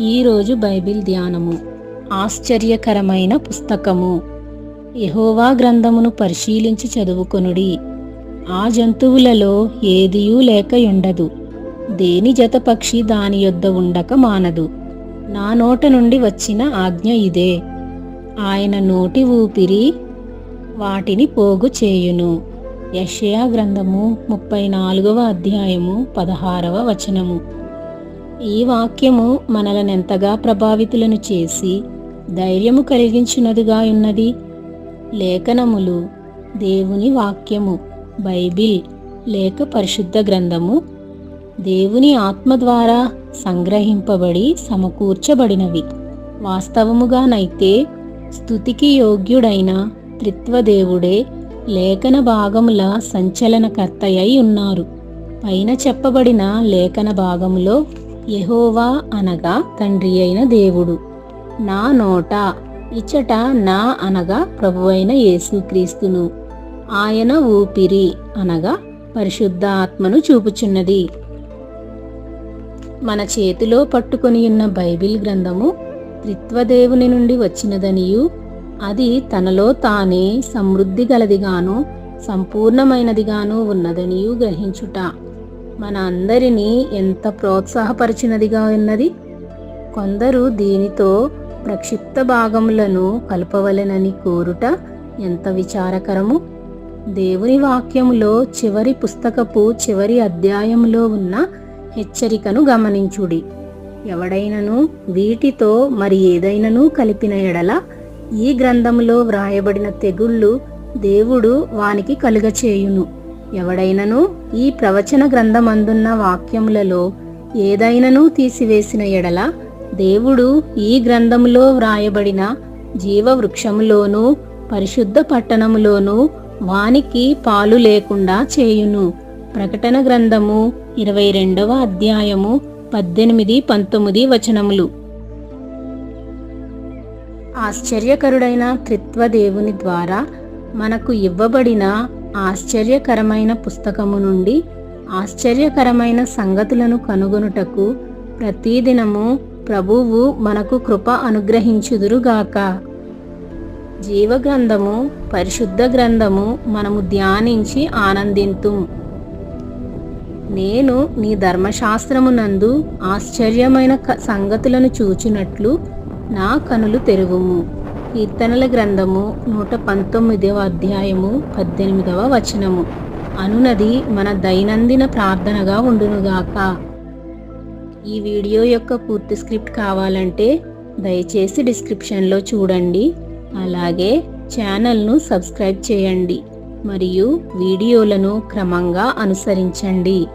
ఈరోజు బైబిల్ ధ్యానము. ఆశ్చర్యకరమైన పుస్తకము. యహోవా గ్రంథమును పరిశీలించి చదువుకొనుడి. ఆ జంతువులలో ఏదియూ లేకయుండదు. దేని జత పక్షి దాని యొద్ద ఉండక మానదు. నా నోట నుండి వచ్చిన ఆజ్ఞ ఇదే. ఆయన నోటి ఊపిరి వాటిని పోగు చేయును. యషయా గ్రంథము ముప్పై నాలుగవ అధ్యాయము పదహారవ వచనము. ఈ వాక్యము మనలనెంతగా ప్రభావితులను చేసి ధైర్యము కలిగించినదిగా ఉన్నది. లేఖనములు దేవుని వాక్యము బైబిల్ లేక పరిశుద్ధ గ్రంథము దేవుని ఆత్మ ద్వారా సంగ్రహింపబడి సమకూర్చబడినవి. వాస్తవముగానైతే స్థుతికి యోగ్యుడైన త్రిత్వదేవుడే లేఖన భాగముల సంచలనకర్తయ్యై ఉన్నారు. పైన చెప్పబడిన లేఖన భాగములో యహోవా అనగా తండ్రి అయిన దేవుడు. నా నోట ఇచ్చట నా అనగా ప్రభువైన యేసుక్రీస్తును ఆయన ఊపిరి అనగా పరిశుద్ధ ఆత్మను చూపుచున్నది. మన చేతిలో పట్టుకొని ఉన్న బైబిల్ గ్రంథము త్రిత్వదేవుని నుండి వచ్చినదనియు అది తనలో తానే సమృద్ధి గలదిగాను సంపూర్ణమైనదిగాను ఉన్నదనియు గ్రహించుట. మన అందరినీ ఎంత ప్రోత్సాహపరిచినదిగా ఉన్నది? కొందరు దీనితో ప్రక్షిప్త భాగములను కలపవలెనని కోరుట ఎంత విచారకరము? దేవుని వాక్యములో చివరి పుస్తకపు చివరి అధ్యాయంలో ఉన్న హెచ్చరికను గమనించుడి. ఎవడైనను వీటితో మరి ఏదైనను కలిపిన ఎడల ఈ గ్రంథములో వ్రాయబడిన తెగుళ్ళు దేవుడు వానికి కలుగచేయును. ఎవడైనను ఈ ప్రవచన గ్రంథమందున్న వాక్యములలో ఏదైనను తీసివేసిన ఎడల దేవుడు ఈ గ్రంథములో వ్రాయబడిన జీవవృక్షములోనూ పరిశుద్ధ పట్టణములోనూ వానికి పాలు లేకుండా చేయును. ప్రకటన గ్రంథము ఇరవై రెండవ అధ్యాయము పద్దెనిమిది పంతొమ్మిది వచనములు. ఆశ్చర్యకరుడైన త్రిత్వదేవుని ద్వారా మనకు ఇవ్వబడిన ఆశ్చర్యకరమైన పుస్తకము నుండి ఆశ్చర్యకరమైన సంగతులను కనుగొనుటకు ప్రతిదినము ప్రభువు మనకు కృప అనుగ్రహించుదురుగాక. జీవగ్రంథము పరిశుద్ధ గ్రంథము మనము ధ్యానించి ఆనందింతు. నేను నీ ధర్మశాస్త్రమునందు ఆశ్చర్యమైన క- సంగతులను చూచినట్లు నా కనులు తెరువుము. కీర్తనల గ్రంథము నూట పంతొమ్మిదవ అధ్యాయము పద్దెనిమిదవ వచనము. అనునది మన దైనందిన ప్రార్థనగా ఉండునుగాక. ఈ వీడియో యొక్క పూర్తి స్క్రిప్ట్ కావాలంటే దయచేసి డిస్క్రిప్షన్లో చూడండి. అలాగే ఛానల్ను సబ్స్క్రైబ్ చేయండి. మరియు వీడియోలను క్రమంగా అనుసరించండి.